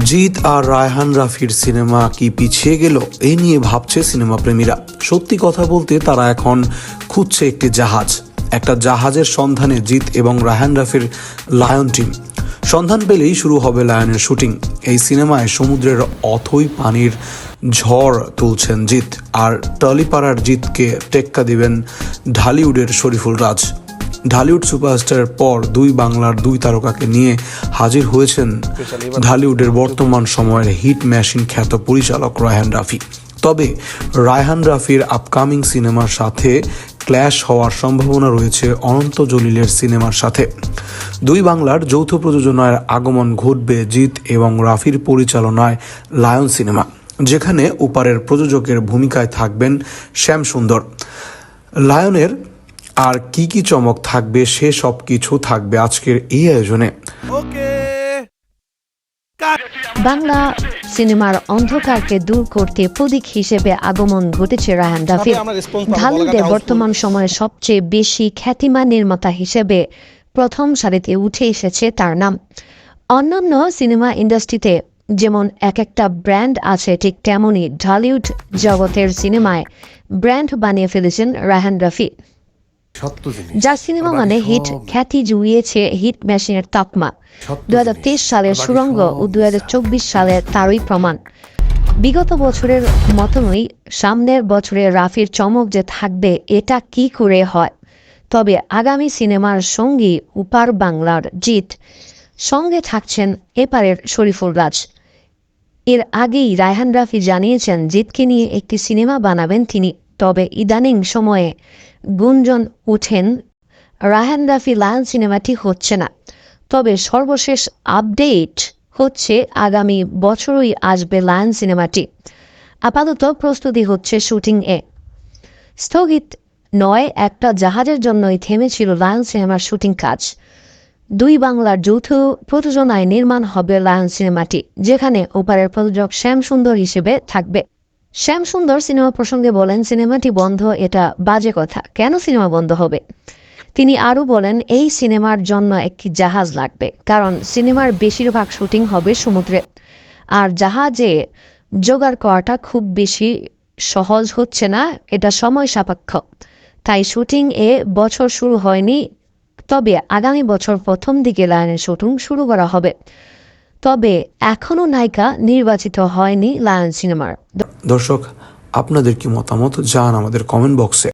জিৎ আর রায়হান রাফির সিনেমা কি পিছিয়ে গেল? এই নিয়ে ভাবছে সিনেমা প্রেমীরা। সত্যি কথা বলতে তারা এখন খুঁজছে একটি জাহাজ। একটা জাহাজের সন্ধানে জিৎ এবং রায়হান রাফির লায়ন টিম। সন্ধান পেলেই শুরু হবে লায়নের শুটিং। এই সিনেমায় সমুদ্রের অথই পানির ঝড় তুলছেন জিৎ। আর টলিপাড়ার জিতকে টেক্কা দিবেন ঢালিউডের শরীফুল রাজ। ঢালিউড সুপারস্টারের পর দুই বাংলার দুই তারকাকে নিয়ে হাজির হয়েছেন ঢালিউডের বর্তমান সময়ের হিট মেশিন খ্যাত পরিচালক রায়হান রাফি। তবে রায়হান রাফির আপকামিং সিনেমার সাথে ক্ল্যাশ হওয়ার সম্ভাবনা রয়েছে অনন্ত জলিলের সিনেমার সাথে। দুই বাংলার যৌথ প্রযোজনার আগমন ঘটবে জিৎ এবং রাফির পরিচালনায় লায়ন সিনেমা, যেখানে ওপারের প্রযোজকের ভূমিকায় থাকবেন শ্যাম সুন্দর লায়নের আর কি কি চমক থাকবে সে সব কিছু থাকবে আজকের এই আয়োজনে। বাংলা সিনেমার অন্ধকারকে দূর করতে প্রতীক হিসেবে আগমন ঘটেছে রায়হান রাফির। বলাকাটা বর্তমান সময়ে সবচেয়ে বেশি খ্যাতিমান নির্মাতা হিসেবে প্রথম সারিতে উঠে এসেছে তার নাম। অন্যান্য সিনেমা ইন্ডাস্ট্রিতে যেমন এক একটা ব্র্যান্ড আছে ঠিক তেমনই ঢালিউড জগতের সিনেমায় ব্র্যান্ড বানিয়ে ফেলেছেন রায়হান রাফি। যার সিনেমা মানে হিট খ্যাতি জুড়িয়েছে হিট মেশিনের তাপমা। দু হাজার তেইশ সালের সুরঙ্গ ও দু হাজার চব্বিশ সালের তারই প্রমাণ। বিগত বছরের মতনই সামনের বছরে রাফির চমক যে থাকবে এটা কি করে হয়? তবে আগামী সিনেমার সঙ্গী উপার বাংলার জিত সঙ্গে থাকছেন এপারের শরীফুল রাজ। এর আগেই রায়হান রাফি জানিয়েছেন জিতকে নিয়ে একটি সিনেমা বানাবেন তিনি। তবে ইদানিং সময়ে গুঞ্জন উঠেন রায়হান রাফি লায়ন সিনেমাটি হচ্ছে না। তবে সর্বশেষ আপডেট হচ্ছে আগামী বছরই আসবে লায়ন সিনেমাটি। আপাতত প্রস্তুতি হচ্ছে শুটিং এ। স্থগিত নয়, একটা জাহাজের জন্যই থেমেছিল লায়ন সিনেমার শুটিং কাজ। দুই বাংলার যৌথ প্রযোজনায় নির্মাণ হবে লায়ন সিনেমাটি, যেখানে ওপারের প্রযোজক শ্যাম সুন্দর হিসেবে থাকবে। শ্যাম সুন্দর সিনেমা প্রসঙ্গে বলেন, সিনেমাটি বন্ধ, এটা বাজে কথা। কেন সিনেমা বন্ধ হবে? তিনি আরও বলেন, এই সিনেমার জন্য একটি জাহাজ লাগবে, কারণ সিনেমার বেশিরভাগ শুটিং হবে সমুদ্রে। আর জাহাজে জোগাড় করাটা খুব বেশি সহজ হচ্ছে না, এটা সময় সাপেক্ষ। তাই শুটিং এ বছর শুরু হয়নি, তবে আগামী বছর প্রথম দিকে লায়নের শুটিং শুরু করা হবে। তবে এখনও নায়িকা নির্বাচিত হয়নি লায়ন সিনেমার। দর্শক আপনাদের কি মতামত জান আমাদের কমেন্ট বক্সে